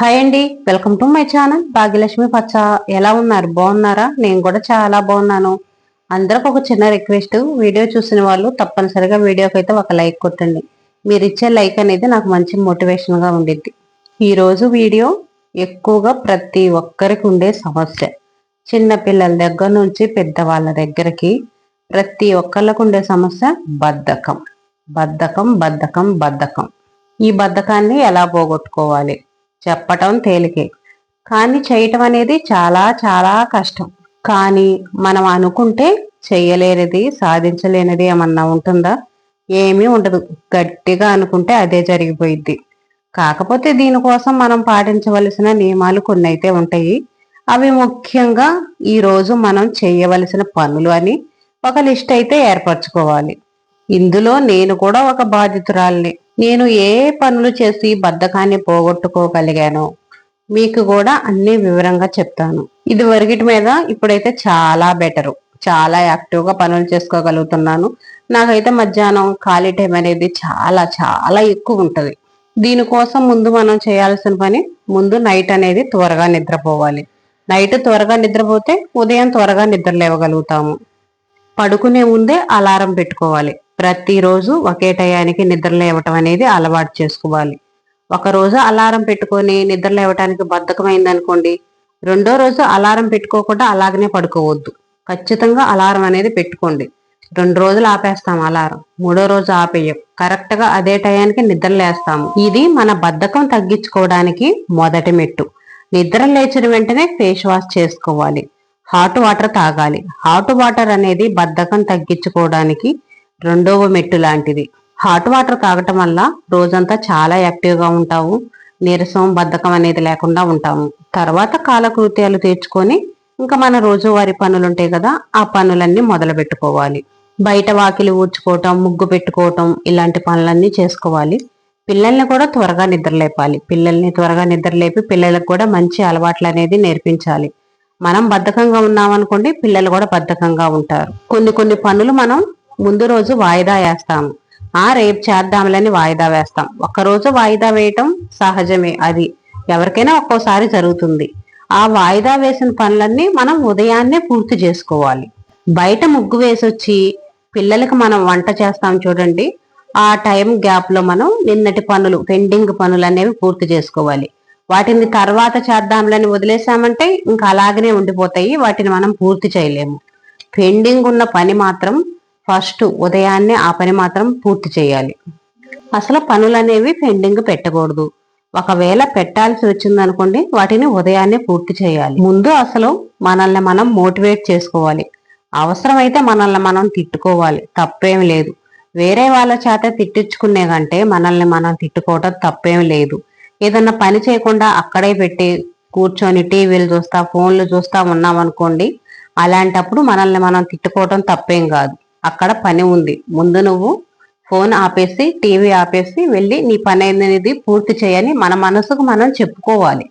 Hi అండి. Welcome to my channel. Bhagyalakshmi పచ్చ. ఎలా ఉన్నారు? బాగున్నారా? నేను కూడా చాలా బాగున్నాను. అందరికి ఒక చిన్న రిక్వెస్ట్. వీడియో చూసిన వాళ్ళు తప్పనిసరిగా వీడియోకి అయితే ఒక లైక్ కొట్టండి. మీరు ఇచ్చే లైక్ అనేది నాకు మంచి మోటివేషన్గా ఉండిద్ది. ఈరోజు వీడియో ఎక్కువగా ప్రతి ఒక్కరికి ఉండే సమస్య. చిన్న పిల్లల దగ్గర నుంచి పెద్దవాళ్ళ దగ్గరికి ప్రతి ఒక్కళ్ళకు ఉండే సమస్య బద్ధకం. బద్ధకం బద్ధకం బద్ధకం. ఈ బద్ధకాన్ని ఎలా పోగొట్టుకోవాలి? చెప్పటం తేలికే. కానీ చేయటం అనేది చాలా చాలా కష్టం. కానీ మనం అనుకుంటే చెయ్యలేనిది సాధించలేనిది ఏమన్నా ఉంటుందా? ఏమీ ఉండదు. గట్టిగా అనుకుంటే అదే జరిగిపోయిద్ది. కాకపోతే దీనికోసం మనం పాటించవలసిన నియమాలు కొన్ని అయితే ఉంటాయి. అవి ముఖ్యంగా ఈరోజు మనం చేయవలసిన పనులు అని ఒక లిస్ట్ అయితే ఏర్పరచుకోవాలి. ఇందులో నేను కూడా ఒక బాధితురాల్ని నేను ఏ పనులు చేసి బద్ధకాన్ని పోగొట్టుకోగలిగానో మీకు కూడా అన్ని వివరంగా చెప్తాను. ఇది వరకటి మీద ఇప్పుడైతే చాలా బెటరు. చాలా యాక్టివ్గా పనులు చేసుకోగలుగుతున్నాను. నాకైతే మధ్యాహ్నం ఖాళీ టైం అనేది చాలా చాలా ఎక్కువ ఉంటుంది. దీనికోసం ముందు మనం చేయాల్సిన పని ముందు నైట్ అనేది త్వరగా నిద్రపోవాలి. నైట్ త్వరగా నిద్రపోతే ఉదయం త్వరగా నిద్ర లేవగలుగుతాము. పడుకునే ముందే అలారం పెట్టుకోవాలి. ప్రతిరోజు ఒకే టయానికి నిద్ర లేవటం అనేది అలవాటు చేసుకోవాలి. ఒక రోజు అలారం పెట్టుకొని నిద్ర లేవటానికి బద్ధకమైంది అనుకోండి రెండో రోజు అలారం పెట్టుకోకుండా అలాగనే పడుకోవద్దు. ఖచ్చితంగా అలారం అనేది పెట్టుకోండి. రెండు రోజులు ఆపేస్తాం అలారం మూడో రోజు ఆపేయం. కరెక్ట్గా అదే టయానికి నిద్ర లేస్తాము. ఇది మన బద్ధకం తగ్గించుకోవడానికి మొదటి మెట్టు. నిద్ర లేచిన వెంటనే ఫేస్ వాష్ చేసుకోవాలి. హాట్ వాటర్ తాగాలి. హాట్ వాటర్ అనేది బద్ధకం తగ్గించుకోవడానికి రెండవ మెట్టు లాంటిది. హాట్ వాటర్ తాగటం వల్ల రోజంతా చాలా యాక్టివ్గా ఉంటావు. ఉంటాము నీరసం బద్ధకం అనేది లేకుండా ఉంటాము తర్వాత కాలకృత్యాలు తీర్చుకొని ఇంకా మన రోజువారి పనులు ఉంటాయి కదా ఆ పనులన్నీ మొదలు పెట్టుకోవాలి బయట వాకిలి ఊడ్చుకోవటం ముగ్గు పెట్టుకోవటం ఇలాంటి పనులన్నీ చేసుకోవాలి. పిల్లల్ని కూడా త్వరగా నిద్రలేపాలి. పిల్లల్ని త్వరగా నిద్రలేపి పిల్లలకు కూడా మంచి అలవాట్లు అనేది నేర్పించాలి. మనం బద్ధకంగా ఉన్నామనుకోండి పిల్లలు కూడా బద్ధకంగా ఉంటారు. కొన్ని కొన్ని పనులు మనం ముందు రోజు వాయిదా వేస్తాము. ఆ రేపు చేద్దాంలని వాయిదా వేస్తాం. ఒక్కరోజు వాయిదా వేయటం సహజమే అది. ఎవరికైనా ఒక్కోసారి జరుగుతుంది. ఆ వాయిదా వేసిన పనులన్నీ మనం ఉదయాన్నే పూర్తి చేసుకోవాలి. బయట ముగ్గు వేసొచ్చి పిల్లలకు మనం వంట చేస్తాం చూడండి. ఆ టైం గ్యాప్లో మనం నిన్నటి పనులు పెండింగ్ పనులు అనేవి పూర్తి చేసుకోవాలి. వాటిని తర్వాత చేద్దాంలని వదిలేసామంటే ఇంకా అలాగనే ఉండిపోతాయి. వాటిని మనం పూర్తి చేయలేము. పెండింగ్ ఉన్న పని మాత్రం ఫస్ట్ ఉదయాన్నే ఆ పని మాత్రం పూర్తి చేయాలి. అసలు పనులు అనేవి పెండింగ్ పెట్టకూడదు. ఒకవేళ పెట్టాల్సి వచ్చింది అనుకోండి వాటిని ఉదయాన్నే పూర్తి చేయాలి. ముందు అసలు మనల్ని మనం మోటివేట్ చేసుకోవాలి. అవసరమైతే మనల్ని మనం తిట్టుకోవాలి. తప్పేం లేదు. వేరే వాళ్ళ చేత తిట్టించుకునే కంటే మనల్ని మనం తిట్టుకోవటం తప్పేం లేదు. ఏదన్నా పని చేయకుండా అక్కడే పెట్టి కూర్చొని టీవీలు చూస్తా ఫోన్లు చూస్తా ఉన్నామనుకోండి అలాంటప్పుడు మనల్ని మనం తిట్టుకోవటం తప్పేం కాదు. అక్కడ పని ఉంది. ముందు నువ్వు ఫోన్ ఆపేసి టీవీ ఆపేసి వెళ్ళి నీ పని అనేది పూర్తి చేయని మన మనసుకు మనం చెప్పుకోవాలి.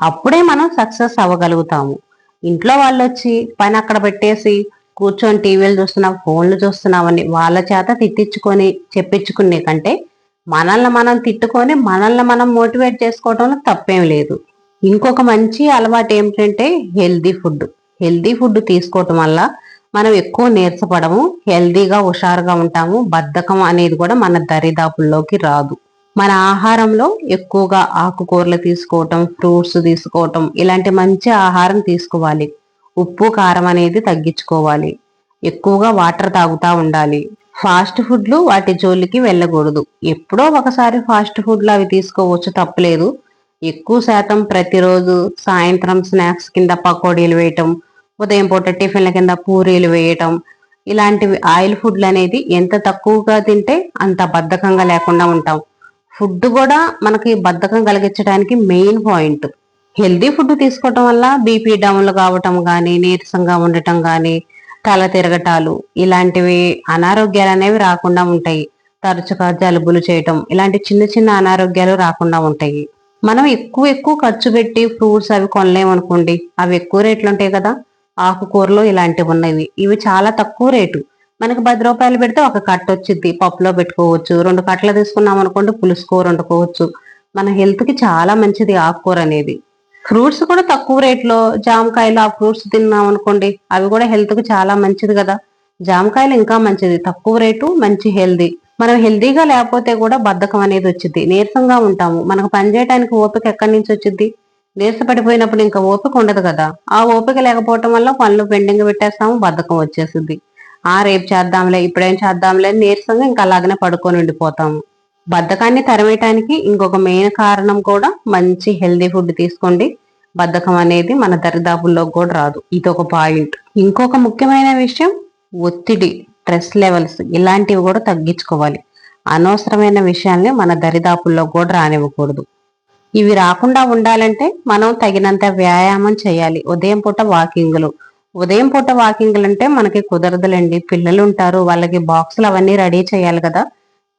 అప్పుడే మనం సక్సెస్ అవ్వగలుగుతాము. ఇంట్లో వాళ్ళు వచ్చి పని అక్కడ పెట్టేసి కూర్చొని టీవీలు చూస్తున్నాం ఫోన్లు చూస్తున్నామని వాళ్ళ చేత తిట్టించుకొని చెప్పించుకునే కంటే మనల్ని మనం తిట్టుకొని మనల్ని మనం మోటివేట్ చేసుకోవడంలో తప్పేం లేదు. ఇంకొక మంచి అలవాటు ఏమిటంటే హెల్దీ ఫుడ్. హెల్దీ ఫుడ్ తీసుకోవటం వల్ల మనం ఎక్కువ నీరసపడము హెల్దీగా హుషారుగా ఉంటాము. బద్ధకం అనేది కూడా మన దరిదాపుల్లోకి రాదు. మన ఆహారంలో ఎక్కువగా ఆకుకూరలు తీసుకోవటం ఫ్రూట్స్ తీసుకోవటం ఇలాంటి మంచి ఆహారం తీసుకోవాలి. ఉప్పు కారం అనేది తగ్గించుకోవాలి. ఎక్కువగా వాటర్ తాగుతూ ఉండాలి. ఫాస్ట్ ఫుడ్లు వాటి జోలికి వెళ్ళకూడదు. ఎప్పుడో ఒకసారి ఫాస్ట్ ఫుడ్లు అవి తీసుకోవచ్చు తప్పలేదు. ఎక్కువ శాతం ప్రతిరోజు సాయంత్రం స్నాక్స్ కింద పకోడీలు వేయటం ఉదయం పూట టిఫిన్ల కింద పూరీలు వేయటం ఇలాంటివి ఆయిల్ ఫుడ్లు అనేది ఎంత తక్కువగా తింటే అంత బద్ధకంగా లేకుండా ఉంటాం. ఫుడ్ కూడా మనకి బద్ధకం కలిగించడానికి మెయిన్ పాయింట్. హెల్దీ ఫుడ్ తీసుకోవటం వల్ల బీపీ డౌన్లు కావటం కానీ నీరసంగా ఉండటం కానీ తల తిరగటాలు ఇలాంటివి అనారోగ్యాలు అనేవి రాకుండా ఉంటాయి. తరచుగా జలుబులు చేయటం ఇలాంటి చిన్న చిన్న అనారోగ్యాలు రాకుండా ఉంటాయి. మనం ఎక్కువ ఎక్కువ ఖర్చు పెట్టి ఫ్రూట్స్ అవి కొనలేమనుకోండి అవి ఎక్కువ రేట్లు ఉంటాయి కదా. ఆకుకూరలు ఇలాంటివి ఉన్నవి. ఇవి చాలా తక్కువ రేటు. మనకి పది రూపాయలు పెడితే ఒక కట్ట వచ్చింది పప్పులో పెట్టుకోవచ్చు. రెండు కట్టలు తీసుకున్నాం అనుకోండి పులుసు కూర వండుకోవచ్చు. మన హెల్త్కి చాలా మంచిది ఆకుకూర అనేది. ఫ్రూట్స్ కూడా తక్కువ రేట్లో. జామకాయలు ఆ ఫ్రూట్స్ తిన్నాం అనుకోండి అవి కూడా హెల్త్కి చాలా మంచిది కదా. జామకాయలు ఇంకా మంచిది. తక్కువ రేటు మంచి హెల్దీ మనం హెల్దీగా లేకపోతే కూడా బద్ధకం అనేది వచ్చింది నీరసంగా ఉంటాము. మనకు పని చేయడానికి ఓపిక ఎక్కడి నుంచి వచ్చింది నీరసపడిపోయినప్పుడు ఇంకా ఓపిక ఉండదు కదా. ఆ ఓపిక లేకపోవటం వల్ల పనులు పెండింగ్ పెట్టేస్తాము బద్ధకం వచ్చేసింది ఆ రేపు చేద్దాంలే ఇప్పుడేం చేద్దాంలే అని నీరసంగా ఇంకా అలాగనే పడుకొని ఉండిపోతాము. బద్ధకాన్ని తరిమేయటానికి ఇంకొక మెయిన్ కారణం కూడా మంచి హెల్దీ ఫుడ్ తీసుకోండి. బద్ధకం అనేది మన దరిదాపుల్లో కూడా రాదు. ఇది ఒక పాయింట్. ఇంకొక ముఖ్యమైన విషయం ఒత్తిడి స్ట్రెస్ లెవెల్స్ ఇలాంటివి కూడా తగ్గించుకోవాలి. అనవసరమైన విషయాల్ని మన దరిదాపుల్లో కూడా రానివ్వకూడదు. ఇవి రాకుండా ఉండాలంటే మనం తగినంత వ్యాయామం చేయాలి. ఉదయం పూట వాకింగ్లు. ఉదయం పూట వాకింగ్లు అంటే మనకి కుదరదులండి. పిల్లలు ఉంటారు వాళ్ళకి బాక్సులు అవన్నీ రెడీ చేయాలి కదా.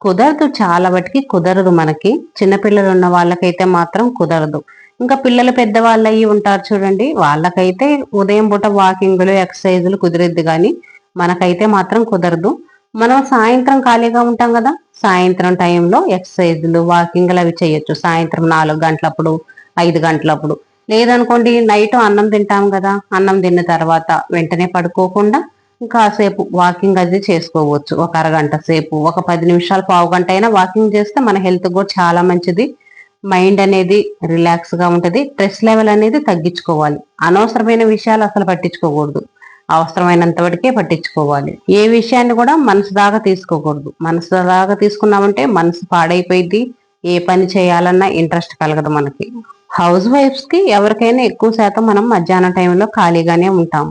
కుదరదు చాలా బట్టికి కుదరదు మనకి. చిన్నపిల్లలు ఉన్న వాళ్ళకైతే మాత్రం కుదరదు. ఇంకా పిల్లలు పెద్దవాళ్ళు అయ్యి ఉంటారు చూడండి. వాళ్ళకైతే ఉదయం పూట వాకింగ్లు ఎక్సర్సైజులు కుదిరిద్ది కానీ మనకైతే మాత్రం కుదరదు. మనం సాయంత్రం ఖాళీగా ఉంటాం కదా? సాయంత్రం టైంలో ఎక్సర్సైజ్లు వాకింగ్లు అవి చేయొచ్చు. సాయంత్రం నాలుగు గంటలప్పుడు ఐదు గంటలప్పుడు. లేదనుకోండి నైట్ అన్నం తింటాం కదా? అన్నం తిన్న తర్వాత వెంటనే పడుకోకుండా కాసేపు వాకింగ్ అది చేసుకోవచ్చు. ఒక అరగంట సేపు ఒక పది నిమిషాలు పావు గంట అయినా వాకింగ్ చేస్తే మన హెల్త్ కూడా చాలా మంచిది. మైండ్ అనేది రిలాక్స్గా ఉంటుంది. స్ట్రెస్ లెవెల్ అనేది తగ్గించుకోవాలి. అనవసరమైన విషయాలు అసలు పట్టించుకోకూడదు. అవసరమైనంత వరకే పట్టించుకోవాలి. ఏ విషయాన్ని కూడా మనసు దాకా తీసుకోకూడదు. మనసు దాకా తీసుకున్నామంటే మనసు పాడైపోయింది ఏ పని చేయాలన్నా ఇంట్రెస్ట్ కలగదు మనకి. హౌస్ వైఫ్స్కి ఎవరికైనా ఎక్కువ శాతం మనం మధ్యాహ్నం టైంలో ఖాళీగానే ఉంటాం.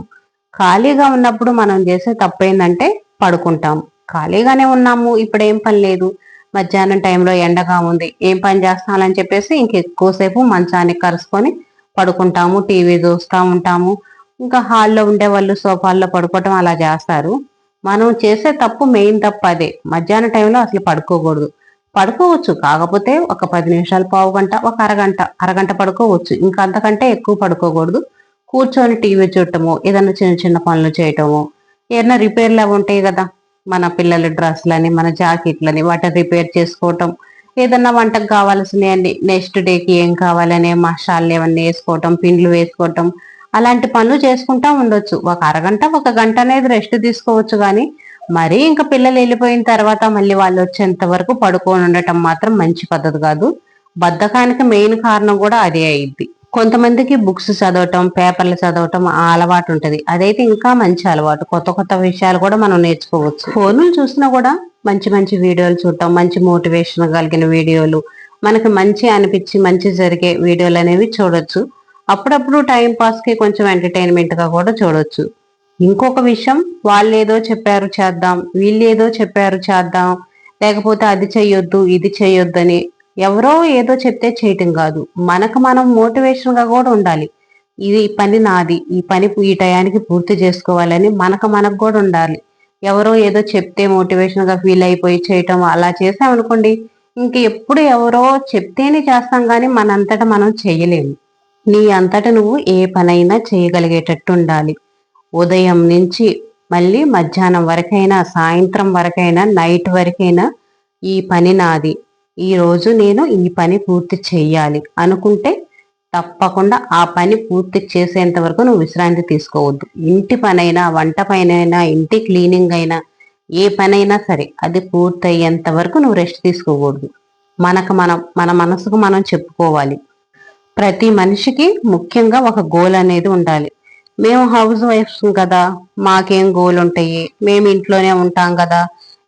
ఖాళీగా ఉన్నప్పుడు మనం చేసే తప్పు ఏంటంటే పడుకుంటాం. ఖాళీగానే ఉన్నాము ఇప్పుడు ఏం పని లేదు. మధ్యాహ్నం టైంలో ఎండగా ఉంది ఏం పని చేస్తానని చెప్పేసి ఇంకెక్కువసేపు మంచానికి కరుసుకొని పడుకుంటాము టీవీ చూస్తూ ఉంటాము. ఇంకా హాల్లో ఉండే వాళ్ళు సోఫాల్లో పడుకోవటం అలా చేస్తారు. మనం చేసే తప్పు మెయిన్ తప్పు అదే. మధ్యాహ్నం టైంలో అసలు పడుకోకూడదు. పడుకోవచ్చు. కాకపోతే ఒక పది నిమిషాలు పావు గంట ఒక అరగంట అరగంట పడుకోవచ్చు. ఇంకా అంతకంటే ఎక్కువ పడుకోకూడదు. కూర్చొని టీవీ చూడటము ఏదైనా చిన్న చిన్న పనులు చేయటము ఏదైనా రిపేర్లు అవి ఉంటాయి కదా. మన పిల్లల డ్రెస్లని మన జాకెట్లని వాటిని రిపేర్ చేసుకోవటం. ఏదన్నా వంటకు కావాల్సినవి నెక్స్ట్ డేకి ఏం కావాలనే మసాలు ఏమన్నా వేసుకోవటం పిండ్లు వేసుకోవటం. అలాంటి పనులు చేసుకుంటా ఉండొచ్చు. ఒక అరగంట ఒక గంట అనేది రెస్ట్ తీసుకోవచ్చు కానీ మరీ ఇంకా పిల్లలు వెళ్ళిపోయిన తర్వాత మళ్ళీ వాళ్ళు వచ్చేంత వరకు పడుకొని ఉండటం మాత్రం మంచి పద్ధతి కాదు. బద్ధకానికి మెయిన్ కారణం కూడా అదే అయింది కొంతమందికి బుక్స్ చదవటం పేపర్లు చదవటం ఆ అలవాటు ఉంటుంది. అదైతే ఇంకా మంచి అలవాటు. కొత్త కొత్త విషయాలు కూడా మనం నేర్చుకోవచ్చు. ఫోన్లు చూసినా కూడా మంచి మంచి వీడియోలు చూడటం మంచి మోటివేషన్ కలిగిన వీడియోలు మనకి మంచి అనిపించి మంచి జరిగే వీడియోలు అనేవి చూడొచ్చు. అప్పుడప్పుడు టైం కొంచెం ఎంటర్టైన్మెంట్గా కూడా చూడొచ్చు. ఇంకొక విషయం వాళ్ళు ఏదో చెప్పారు చేద్దాం వీళ్ళు ఏదో చెప్పారు చేద్దాం లేకపోతే అది చేయొద్దు ఇది చేయొద్దు అని ఎవరో ఏదో చెప్తే చేయటం కాదు. మనకు మనం మోటివేషన్గా కూడా ఉండాలి. ఇది పని నాది ఈ పని ఈ టయానికి పూర్తి చేసుకోవాలని మనకు మనకు కూడా ఉండాలి. ఎవరో ఏదో చెప్తే మోటివేషన్గా ఫీల్ అయిపోయి చేయటం అలా చేసామనుకోండి ఇంక ఎప్పుడు ఎవరో చెప్తేనే చేస్తాం కానీ మనంతటా మనం చేయలేము. నీ అంతట నువ్వు ఏ పనైనా చేయగలిగేటట్టు ఉండాలి ఉదయం నుంచి మళ్ళీ మధ్యాహ్నం వరకైనా సాయంత్రం వరకైనా నైట్ వరకైనా ఈ పని నాది. ఈ రోజు నేను ఈ పని పూర్తి చెయ్యాలి. అనుకుంటే తప్పకుండా ఆ పని పూర్తి చేసేంత వరకు నువ్వు విశ్రాంతి తీసుకోవద్దు. ఇంటి పనైనా వంట పైన ఇంటి క్లీనింగ్ అయినా ఏ పనైనా సరే అది పూర్తయ్యేంత వరకు నువ్వు రెస్ట్ తీసుకోకూడదు. మనకు మనం మన మనసుకు మనం చెప్పుకోవాలి. ప్రతి మనిషికి ముఖ్యంగా ఒక గోల్ అనేది ఉండాలి. మేము హౌస్ వైఫ్స్ కదా మాకేం గోల్ ఉంటాయి? మేము ఇంట్లోనే ఉంటాం కదా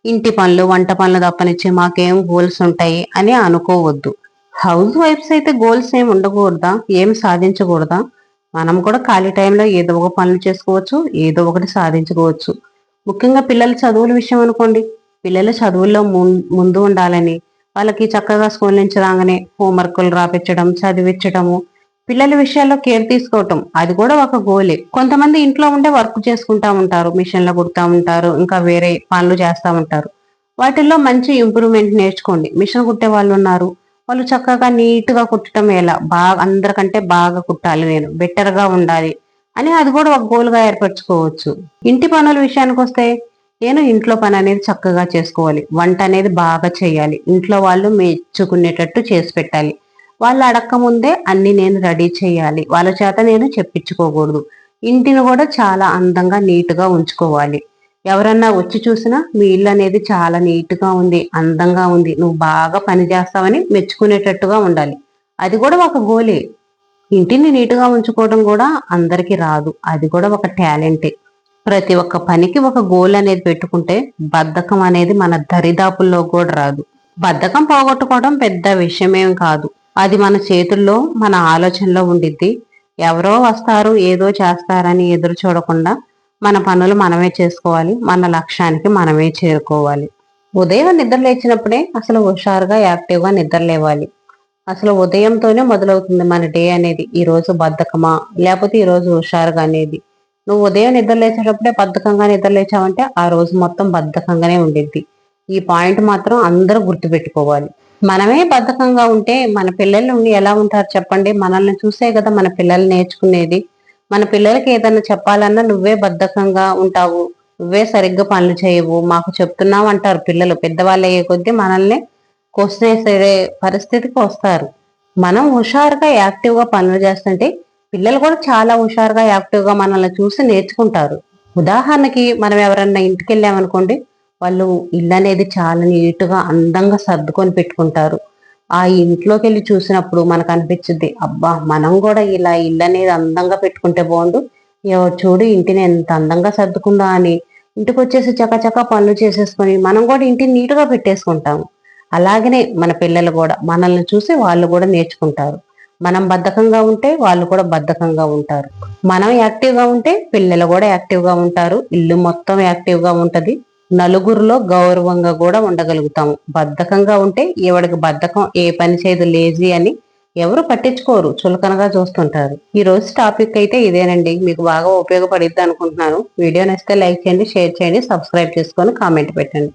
ఇంటి పనులు వంట పనులు తప్పనిచ్చి మాకేం గోల్స్ ఉంటాయి అని అనుకోవద్దు. హౌస్ వైఫ్స్ అయితే గోల్స్ ఏమి ఉండకూడదా? ఏం సాధించకూడదా? మనం కూడా ఖాళీ టైంలో ఏదో ఒక పనులు చేసుకోవచ్చు ఏదో ఒకటి సాధించుకోవచ్చు. ముఖ్యంగా పిల్లల చదువుల విషయం అనుకోండి. పిల్లల చదువుల్లో ముందు ఉండాలని వాళ్ళకి చక్కగా స్కూల్ నుంచి రాగానే హోంవర్క్లు రాపించడం చదివించడము పిల్లల విషయాల్లో కేర్ తీసుకోవటం అది కూడా ఒక గోలే. కొంతమంది ఇంట్లో ఉండే వర్క్ చేసుకుంటా ఉంటారు మిషన్లో కుడతా ఉంటారు ఇంకా వేరే పనులు చేస్తూ ఉంటారు. వాటిల్లో మంచి ఇంప్రూవ్మెంట్ నేర్చుకోండి. మిషన్ కుట్టే వాళ్ళు ఉన్నారు. వాళ్ళు చక్కగా నీట్గా కుట్టడం ఎలా? బాగా అందరికంటే బాగా కుట్టాలి నేను. బెటర్గా ఉండాలి అని అది కూడా ఒక గోల్గా ఏర్పరచుకోవచ్చు. ఇంటి పనుల విషయానికి వస్తే నేను ఇంట్లో పని అనేది చక్కగా చేసుకోవాలి. వంట అనేది బాగా చేయాలి. ఇంట్లో వాళ్ళు మెచ్చుకునేటట్టు చేసి పెట్టాలి. వాళ్ళు అడక్క ముందే అన్ని నేను రెడీ చేయాలి. వాళ్ళ చేత నేను చెప్పించుకోకూడదు. ఇంటిని కూడా చాలా అందంగా నీట్గా ఉంచుకోవాలి. ఎవరన్నా వచ్చి చూసినా మీ ఇల్లు అనేది చాలా నీట్గా ఉంది అందంగా ఉంది. నువ్వు బాగా పని చేస్తావని మెచ్చుకునేటట్టుగా ఉండాలి. అది కూడా ఒక గోలే. ఇంటిని నీట్గా ఉంచుకోవడం కూడా అందరికీ రాదు. అది కూడా ఒక టాలెంటే. ప్రతి ఒక్క పనికి ఒక గోల్ అనేది పెట్టుకుంటే బద్ధకం అనేది మన దరిదాపుల్లో కూడా రాదు. బద్ధకం పోగొట్టుకోవడం పెద్ద విషయమేం కాదు. అది మన చేతుల్లో మన ఆలోచనలో ఉండిద్ది. ఎవరో వస్తారు ఏదో చేస్తారని ఎదురు చూడకుండా మన పనులు మనమే చేసుకోవాలి మన లక్ష్యానికి మనమే చేరుకోవాలి. ఉదయం నిద్ర లేచినప్పుడే అసలు హుషారుగా యాక్టివ్గా నిద్ర లేవాలి. అసలు ఉదయంతోనే మొదలవుతుంది మన డే అనేది. ఈ రోజు బద్ధకమా? లేకపోతే ఈ రోజు హుషారుగా అనేది. నువ్వు ఉదయం నిద్ర లేచేటప్పుడే బద్ధకంగా నిద్ర లేచావంటే ఆ రోజు మొత్తం బద్ధకంగానే ఉండిద్ది. ఈ పాయింట్ మాత్రం అందరూ గుర్తుపెట్టుకోవాలి. మనమే బద్ధకంగా ఉంటే మన పిల్లలు ఎలా ఉంటారు చెప్పండి? మనల్ని చూసే కదా మన పిల్లలు నేర్చుకునేది. మన పిల్లలకి ఏదైనా చెప్పాలన్నా నువ్వే బద్ధకంగా ఉంటావు. నువ్వే సరిగ్గా పనులు చేయవు. మాకు చెప్తున్నావు అంటారు పిల్లలు. పెద్దవాళ్ళు అయ్యే కొద్దీ మనల్ని క్వశ్చన్ వేసే పరిస్థితికి వస్తారు. మనం హుషారుగా యాక్టివ్గా పనులు చేస్తుంటే పిల్లలు కూడా చాలా హుషారుగా యాక్టివ్గా మనల్ని చూసి నేర్చుకుంటారు. ఉదాహరణకి మనం ఎవరన్నా ఇంటికి వెళ్ళామనుకోండి వాళ్ళు ఇల్లు అనేది చాలా నీట్గా అందంగా సర్దుకొని పెట్టుకుంటారు. ఆ ఇంట్లోకి వెళ్ళి చూసినప్పుడు మనకు అనిపించింది అబ్బా! మనం కూడా ఇలా ఇల్లు అనేది అందంగా పెట్టుకుంటే బాగుండు. ఎవరు చూడు ఇంటిని ఎంత అందంగా సర్దుకుందా అని. ఇంటికి వచ్చేసి చకచక పనులు చేసేసుకొని మనం కూడా ఇంటిని నీట్గా పెట్టేసుకుంటాము. అలాగనే మన పిల్లలు కూడా మనల్ని చూసి వాళ్ళు కూడా నేర్చుకుంటారు. మనం బద్ధకంగా ఉంటే వాళ్ళు కూడా బద్ధకంగా ఉంటారు. మనం యాక్టివ్గా ఉంటే పిల్లలు కూడా యాక్టివ్గా ఉంటారు. ఇల్లు మొత్తం యాక్టివ్గా ఉంటుంది. నలుగురిలో గౌరవంగా కూడా ఉండగలుగుతాము. బద్ధకంగా ఉంటే ఈవిడికి బద్ధకం ఏ పని చేయదు లేజీ అని ఎవరు పట్టించుకోరు. చులకనగా చూస్తుంటారు. ఈ రోజు టాపిక్ అయితే ఇదేనండి. మీకు బాగా ఉపయోగపడిద్ది అనుకుంటున్నాను. వీడియో నచ్చితే లైక్ చేయండి షేర్ చేయండి సబ్స్క్రైబ్ చేసుకొని కామెంట్ పెట్టండి.